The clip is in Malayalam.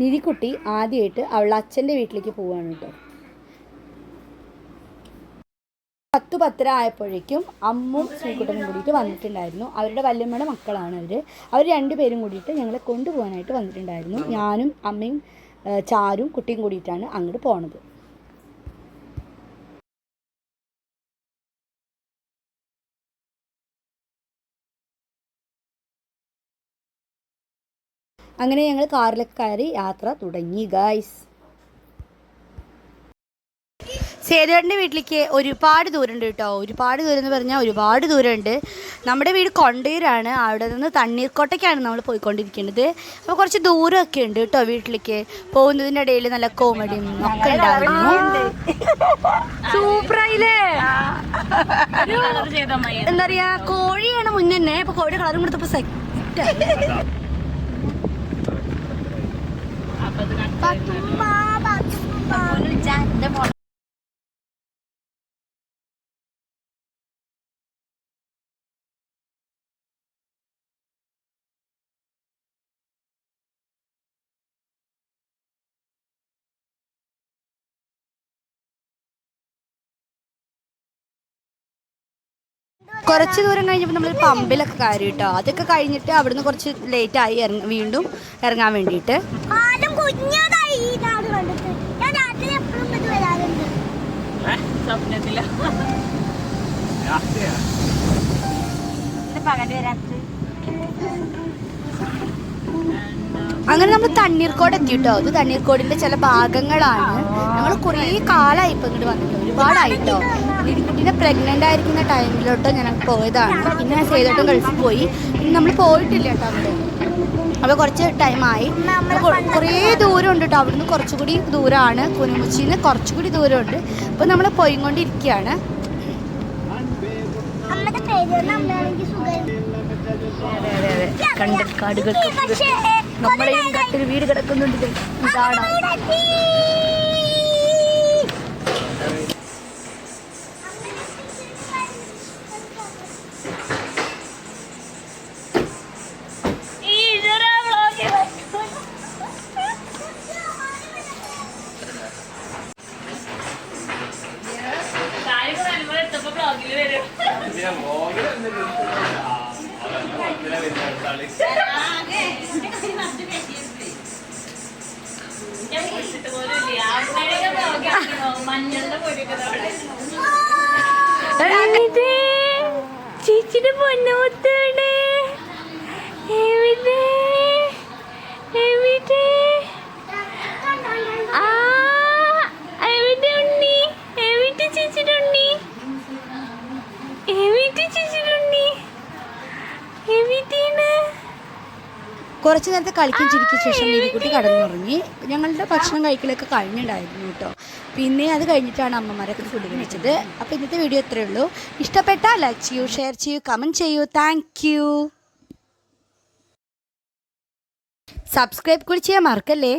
നിധിക്കുട്ടി ആദ്യമായിട്ട് അവളുടെ അച്ഛന്റെ വീട്ടിലേക്ക് പോവുകയാണ് കേട്ടോ. പത്ത് പത്തര ആയപ്പോഴേക്കും അമ്മും ശ്രീകുട്ടനും കൂടിയിട്ട് വന്നിട്ടുണ്ടായിരുന്നു. അവരുടെ വല്യമ്മയുടെ മക്കളാണ് അവർ അവർ രണ്ടുപേരും കൂടിയിട്ട് ഞങ്ങളെ കൊണ്ടുപോകാനായിട്ട് വന്നിട്ടുണ്ടായിരുന്നു. ഞാനും അമ്മയും ചാരും കുട്ടിയും കൂടിയിട്ടാണ് അങ്ങോട്ട് പോണത്. അങ്ങനെ ഞങ്ങൾ കാറിലൊക്കെ കയറി യാത്ര തുടങ്ങി ഗായ്സ് സേതുവേട്ടന്റെ വീട്ടിലേക്ക് ഒരുപാട് ദൂരമുണ്ട് കേട്ടോ. ഒരുപാട് ദൂരം എന്ന് പറഞ്ഞാൽ ഒരുപാട് ദൂരമുണ്ട്. നമ്മുടെ വീട് കൊണ്ടൂരാണ്. അവിടെ നിന്ന് തണ്ണീർക്കോട്ടയ്ക്കാണ് നമ്മൾ പോയിക്കൊണ്ടിരിക്കുന്നത്. അപ്പോൾ കുറച്ച് ദൂരമൊക്കെ ഉണ്ട് കേട്ടോ വീട്ടിലേക്ക്. പോകുന്നതിന്റെ ഇടയിൽ നല്ല കോമഡിയും ഒക്കെ ഉണ്ടായിരുന്നു. സൂപ്പറായില്ലേ? എന്താ പറയുക കോഴിയാണ് മുന്നേ അപ്പോൾ കോഴിയുടെ കളറും കൊടുത്തപ്പോൾ സെറ്റ് കുറച്ച് ദൂരം കഴിഞ്ഞപ്പോൾ നമ്മൾ പമ്പിലൊക്കെ കയറി കേട്ടോ. അതൊക്കെ കഴിഞ്ഞിട്ട് അവിടുന്ന് കുറച്ച് ലേറ്റ് ആയി വീണ്ടും ഇറങ്ങാൻ വേണ്ടിയിട്ട്. കുഞ്ഞതായി ഈ നാട് കണ്ടിട്ട്. ഞാൻ നാട്ടിൽ എപ്പോഴും ഇത് വരാറുണ്ട്. സ്വപ്നത്തില? പകൽ വരാത്ത അങ്ങനെ നമ്മൾ തണ്ണീർക്കോട് എത്തി കേട്ടോ ഇത് തണ്ണീർക്കോടിന്റെ ചില ഭാഗങ്ങളാണ്. ഞങ്ങൾ കുറേ കാലമായി ഇപ്പം ഇങ്ങോട്ട് വന്നിട്ട്. ഒരുപാടായിട്ടോ? കുട്ടീനെ പ്രഗ്നന്റ് ആയിരിക്കുന്ന ടൈമിലോട്ടോ ഞങ്ങൾ പോയതാണ്. പിന്നെ ഞാൻ സേതോട്ടം ഗൾഫിൽ പോയി. പിന്നെ നമ്മൾ പോയിട്ടില്ല കേട്ടോ അവിടെ. അപ്പോൾ കുറച്ച് ടൈമായി കുറേ ദൂരം ഉണ്ട് കേട്ടോ അവിടുന്ന് കുറച്ചുകൂടി ദൂരമാണ് കുനുമുച്ചിന്ന്. കുറച്ചുകൂടി ദൂരമുണ്ട്. അപ്പോൾ നമ്മൾ പോയിക്കൊണ്ടിരിക്കുകയാണ് അതെ കണ്ടൽക്കാടുകൾക്ക് നമ്മളെയും കട്ടിൽ വീട് കിടക്കുന്നുണ്ട് ഇതാണ്? ചേച്ചിയുടെ പൊന്നോത്തോടെ കുറച്ച് നേരത്തെ കളിക്കും ചിരിക്കും ശേഷം ലിരിക്കുട്ടി കടന്നുറങ്ങി. ഞങ്ങളുടെ ഭക്ഷണം കഴിക്കലൊക്കെ കഴിഞ്ഞിട്ടുണ്ടായിരുന്നു കേട്ടോ. പിന്നെ അത് കഴിഞ്ഞിട്ടാണ് അമ്മമാരൊക്കെ ഫുഡ് കഴിച്ചത്. അപ്പോൾ ഇന്നത്തെ വീഡിയോ ഇത്രയേ ഉള്ളൂ. ഇഷ്ടപ്പെട്ടാൽ ലൈക്ക് ചെയ്യൂ ഷെയർ ചെയ്യൂ കമന്റ് ചെയ്യൂ. താങ്ക് യു സബ്സ്ക്രൈബ് കൂടി ചെയ്യാൻ മറക്കല്ലേ?